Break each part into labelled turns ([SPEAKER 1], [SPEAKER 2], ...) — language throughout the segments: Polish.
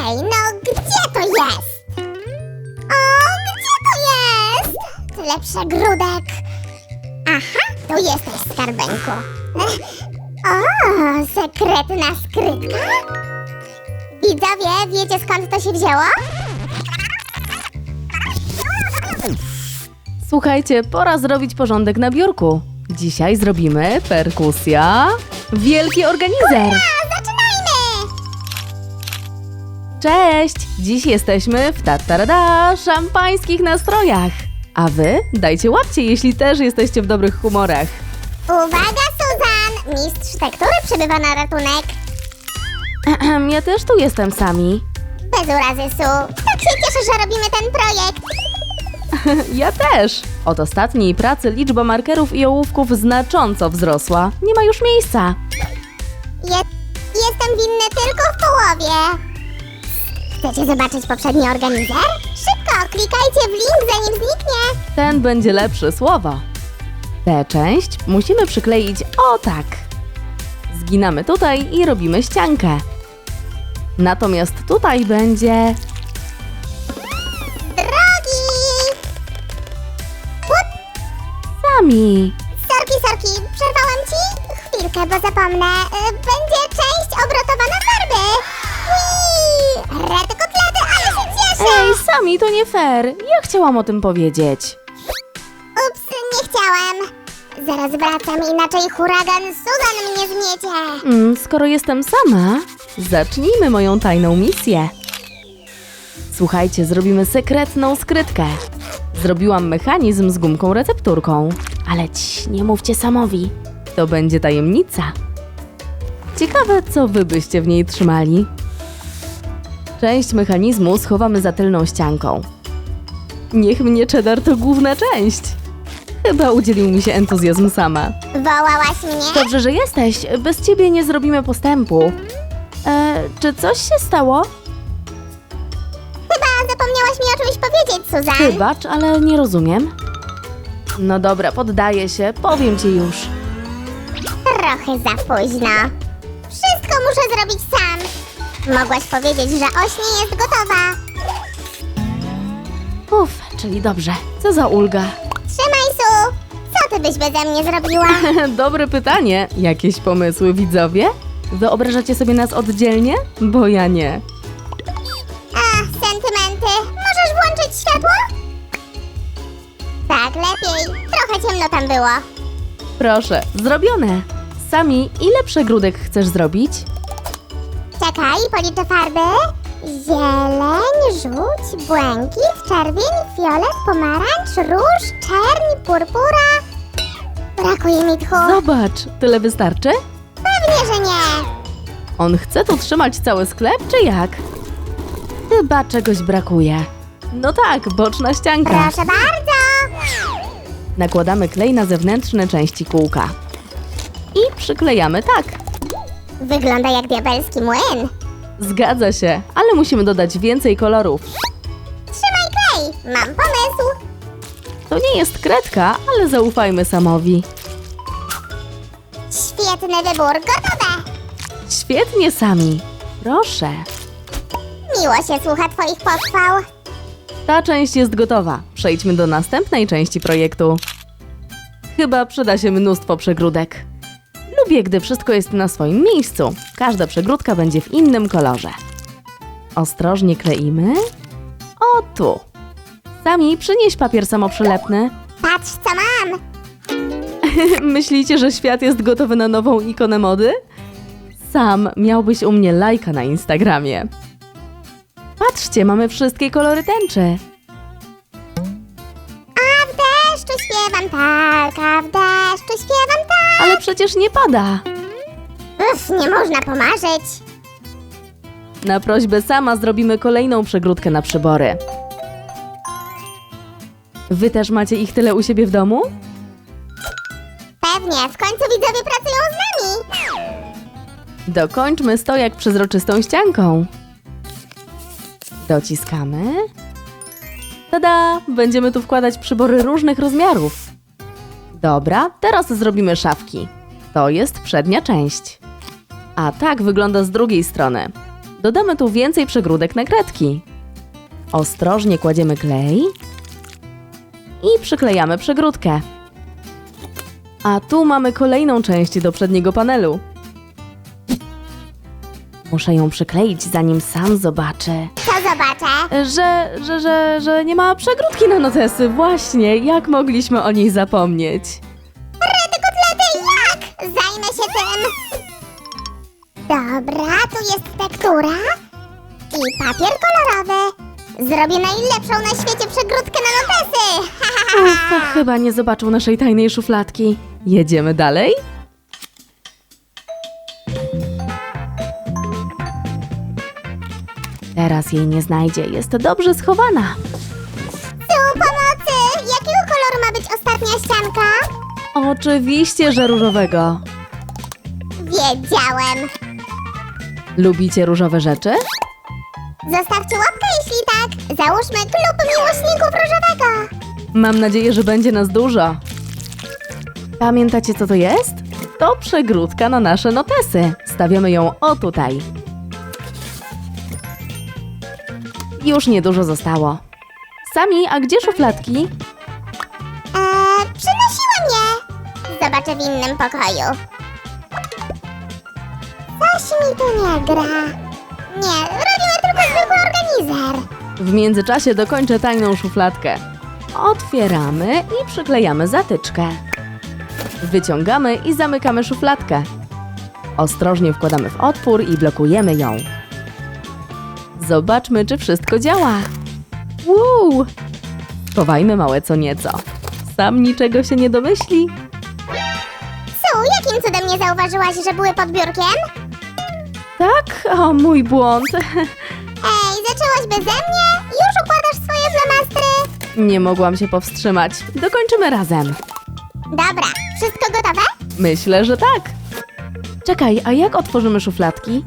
[SPEAKER 1] Okej, no gdzie to jest? O, gdzie to jest? Tyle przegródek. Aha, tu jesteś, skarbeńku. O, sekretna skrytka? Widzowie, wiecie skąd to się wzięło?
[SPEAKER 2] Słuchajcie, pora zrobić porządek na biurku. Dzisiaj zrobimy perkusja. Wielki organizer! Cześć! Dziś jesteśmy w tatarada szampańskich nastrojach. A wy dajcie łapcie, jeśli też jesteście w dobrych humorach.
[SPEAKER 1] Uwaga, Suzan! Mistrz tektury przybywa na ratunek.
[SPEAKER 2] Ehem, ja też tu jestem sami.
[SPEAKER 1] Bez urazy, Su. Tak się cieszę, że robimy ten projekt.
[SPEAKER 2] Ja też! Od ostatniej pracy liczba markerów i ołówków znacząco wzrosła. Nie ma już miejsca.
[SPEAKER 1] Je jestem winny tylko w połowie. Chcecie zobaczyć poprzedni organizer? Szybko, klikajcie w link, zanim zniknie.
[SPEAKER 2] Ten będzie lepszy słowo. Tę część musimy przykleić o tak. Zginamy tutaj i robimy ściankę. Natomiast tutaj będzie...
[SPEAKER 1] Drogi!
[SPEAKER 2] Sami.
[SPEAKER 1] sorki, sorki, przerwałam ci? Chwilkę, bo zapomnę. Y, Będzie część obrotowa na farby. Rety kotlety, ale się cieszę!
[SPEAKER 2] Ej, sami, to nie fair. Ja chciałam o tym powiedzieć.
[SPEAKER 1] Ups, nie chciałem. Zaraz wracam, inaczej huragan Susan mnie zmiecie.
[SPEAKER 2] Mm, skoro jestem sama, zacznijmy moją tajną misję. Słuchajcie, zrobimy sekretną skrytkę. Zrobiłam mechanizm z gumką recepturką, ale ci, nie mówcie samowi. To będzie tajemnica. Ciekawe, co wy byście w niej trzymali. Część mechanizmu schowamy za tylną ścianką. Niech mnie cheddar to główna część. Chyba udzielił mi się entuzjazm sama.
[SPEAKER 1] Wołałaś mnie?
[SPEAKER 2] Dobrze, że jesteś. Bez ciebie nie zrobimy postępu. E, czy coś się stało?
[SPEAKER 1] Chyba zapomniałaś mi o czymś powiedzieć, Suzan.
[SPEAKER 2] Wybacz, ale nie rozumiem. No dobra, poddaję się, powiem ci już.
[SPEAKER 1] Trochę za późno. Wszystko muszę zrobić sam. Mogłaś powiedzieć, że oś nie jest gotowa.
[SPEAKER 2] Uff, czyli dobrze. Co za ulga.
[SPEAKER 1] Trzymaj, Su. Co ty byś beze mnie zrobiła?
[SPEAKER 2] Dobre pytanie. Jakieś pomysły, widzowie? Wyobrażacie sobie nas oddzielnie? Bo ja nie.
[SPEAKER 1] Ach, sentymenty. Możesz włączyć światło? Tak, lepiej. Trochę ciemno tam było.
[SPEAKER 2] Proszę, zrobione. Sami, ile przegródek chcesz zrobić?
[SPEAKER 1] Czekaj, policzę farby. Zieleń, żółć, błękit, czerwień, fiolet, pomarańcz, róż, czerń, purpura. Brakuje mi tchu.
[SPEAKER 2] Zobacz, tyle wystarczy?
[SPEAKER 1] Pewnie, że nie.
[SPEAKER 2] On chce tu trzymać cały sklep, czy jak? Chyba czegoś brakuje. No tak, boczna ścianka.
[SPEAKER 1] Proszę bardzo.
[SPEAKER 2] Nakładamy klej na zewnętrzne części kółka. I przyklejamy tak.
[SPEAKER 1] Wygląda jak diabelski młyn.
[SPEAKER 2] Zgadza się, ale musimy dodać więcej kolorów.
[SPEAKER 1] Trzymaj klej. Mam pomysł.
[SPEAKER 2] To nie jest kredka, ale zaufajmy Samowi.
[SPEAKER 1] Świetny wybór. Gotowe.
[SPEAKER 2] Świetnie, Sami. Proszę.
[SPEAKER 1] Miło się słucha twoich pochwał.
[SPEAKER 2] Ta część jest gotowa. Przejdźmy do następnej części projektu. Chyba przyda się mnóstwo przegródek. Lubię, gdy wszystko jest na swoim miejscu. Każda przegródka będzie w innym kolorze. Ostrożnie kleimy. O tu. Sami przynieś papier samoprzylepny.
[SPEAKER 1] Patrz, co mam.
[SPEAKER 2] Myślicie, że świat jest gotowy na nową ikonę mody? Sam miałbyś u mnie lajka na Instagramie. Patrzcie, mamy wszystkie kolory tęczy.
[SPEAKER 1] A w deszczu śpiewam tak, a w deszczu śpiewam tak.
[SPEAKER 2] Ale przecież nie pada.
[SPEAKER 1] Uff, nie można pomarzyć.
[SPEAKER 2] Na prośbę sama zrobimy kolejną przegródkę na przybory. Wy też macie ich tyle u siebie w domu?
[SPEAKER 1] Pewnie, w końcu widzowie pracują z nami.
[SPEAKER 2] Dokończmy stojak przezroczystą ścianką. Dociskamy. Tada! Będziemy tu wkładać przybory różnych rozmiarów. Dobra, teraz zrobimy szafki. To jest przednia część. A tak wygląda z drugiej strony. Dodamy tu więcej przegródek na kredki. Ostrożnie kładziemy klej i przyklejamy przegródkę. A tu mamy kolejną część do przedniego panelu. Muszę ją przykleić, zanim sam zobaczę,
[SPEAKER 1] Co zobaczę?
[SPEAKER 2] że, że, że, że nie ma przegródki na notesy. Właśnie, jak mogliśmy o niej zapomnieć?
[SPEAKER 1] Rety kotlety, jak? Zajmę się tym. Dobra, tu jest tektura i papier kolorowy. Zrobię najlepszą na świecie przegródkę na notesy.
[SPEAKER 2] Ufa, chyba nie zobaczył naszej tajnej szufladki. Jedziemy dalej? Teraz jej nie znajdzie, jest dobrze schowana.
[SPEAKER 1] Su, pomocy! Jakiego koloru ma być ostatnia ścianka?
[SPEAKER 2] Oczywiście, że różowego.
[SPEAKER 1] Wiedziałem.
[SPEAKER 2] Lubicie różowe rzeczy?
[SPEAKER 1] Zostawcie łapkę, jeśli tak. Załóżmy klub miłośników różowego.
[SPEAKER 2] Mam nadzieję, że będzie nas dużo. Pamiętacie, co to jest? To przegródka na nasze notesy. Stawiamy ją o tutaj. Już niedużo zostało. Sami, a gdzie szufladki?
[SPEAKER 1] Eee, przynosiłem je. Zobaczę w innym pokoju. Coś mi tu nie gra. Nie, robimy tylko zwykły organizer.
[SPEAKER 2] W międzyczasie dokończę tajną szufladkę. Otwieramy i przyklejamy zatyczkę. Wyciągamy i zamykamy szufladkę. Ostrożnie wkładamy w otwór i blokujemy ją. Zobaczmy, czy wszystko działa. Uuu! Chowajmy małe co nieco. Sam niczego się nie domyśli.
[SPEAKER 1] Su, jakim cudem nie zauważyłaś, że były pod biurkiem?
[SPEAKER 2] Tak? O, mój błąd.
[SPEAKER 1] Ej, zaczęłaś beze mnie? Już układasz swoje flamastry?
[SPEAKER 2] Nie mogłam się powstrzymać. Dokończymy razem.
[SPEAKER 1] Dobra, wszystko gotowe?
[SPEAKER 2] Myślę, że tak. Czekaj, a jak otworzymy szufladki?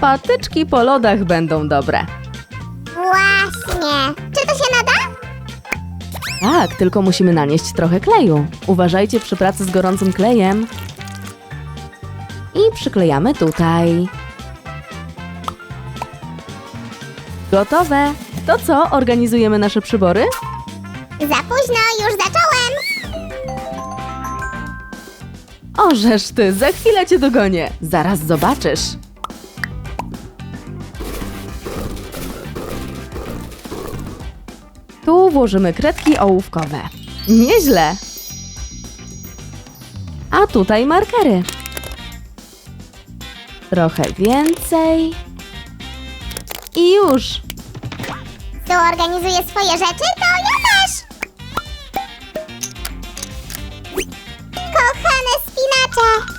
[SPEAKER 2] Patyczki po lodach będą dobre.
[SPEAKER 1] Właśnie. Czy to się nada?
[SPEAKER 2] Tak, tylko musimy nanieść trochę kleju. Uważajcie przy pracy z gorącym klejem. I przyklejamy tutaj. Gotowe. To co, organizujemy nasze przybory?
[SPEAKER 1] Za późno, już zacząłem.
[SPEAKER 2] Orzesz ty, za chwilę cię dogonię. Zaraz zobaczysz. Tu włożymy kredki ołówkowe. Nieźle. A tutaj markery. Trochę więcej. I już.
[SPEAKER 1] Su organizuje swoje rzeczy, to ja też. Kochane spinacze.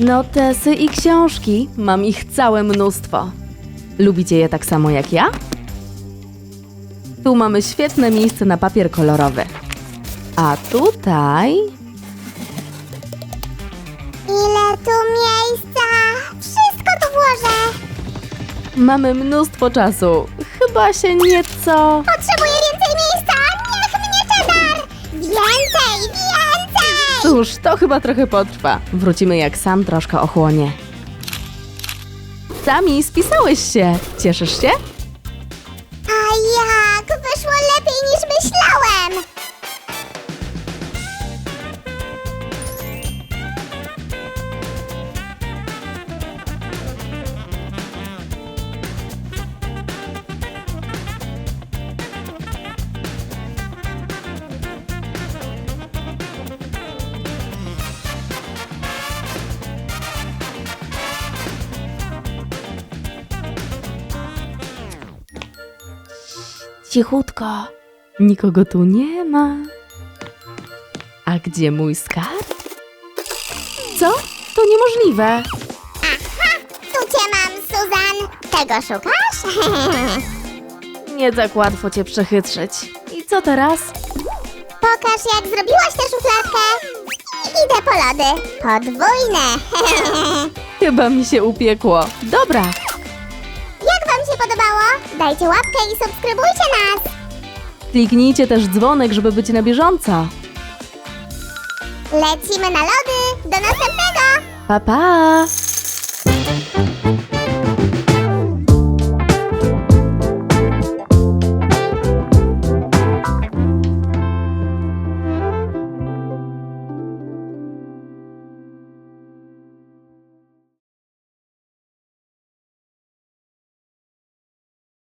[SPEAKER 2] Notesy i książki. Mam ich całe mnóstwo. Lubicie je tak samo jak ja? Tu mamy świetne miejsce na papier kolorowy. A tutaj
[SPEAKER 1] Ile tu miejsca. Wszystko tu włożę.
[SPEAKER 2] mamy mnóstwo czasu. Chyba się nieco.
[SPEAKER 1] Potrzebuję więcej miejsca. Niech mnie czadar. Więcej, więcej.
[SPEAKER 2] Cóż, to chyba trochę potrwa. Wrócimy jak sam troszkę ochłonie. Sami spisałeś się. Cieszysz się? Cichutko. Nikogo tu nie ma. A gdzie mój skarb? Co? To niemożliwe.
[SPEAKER 1] Tu cię mam, Suzan. Tego szukasz?
[SPEAKER 2] Nie tak łatwo cię przechytrzyć. I co teraz?
[SPEAKER 1] Pokaż, jak zrobiłaś tę szufladkę. Idę po lody. Podwójne.
[SPEAKER 2] Chyba mi się upiekło. Dobra.
[SPEAKER 1] Dajcie łapkę i subskrybujcie nas.
[SPEAKER 2] Kliknijcie też dzwonek, żeby być na bieżąco.
[SPEAKER 1] Lecimy na lody. Do następnego.
[SPEAKER 2] Pa, pa!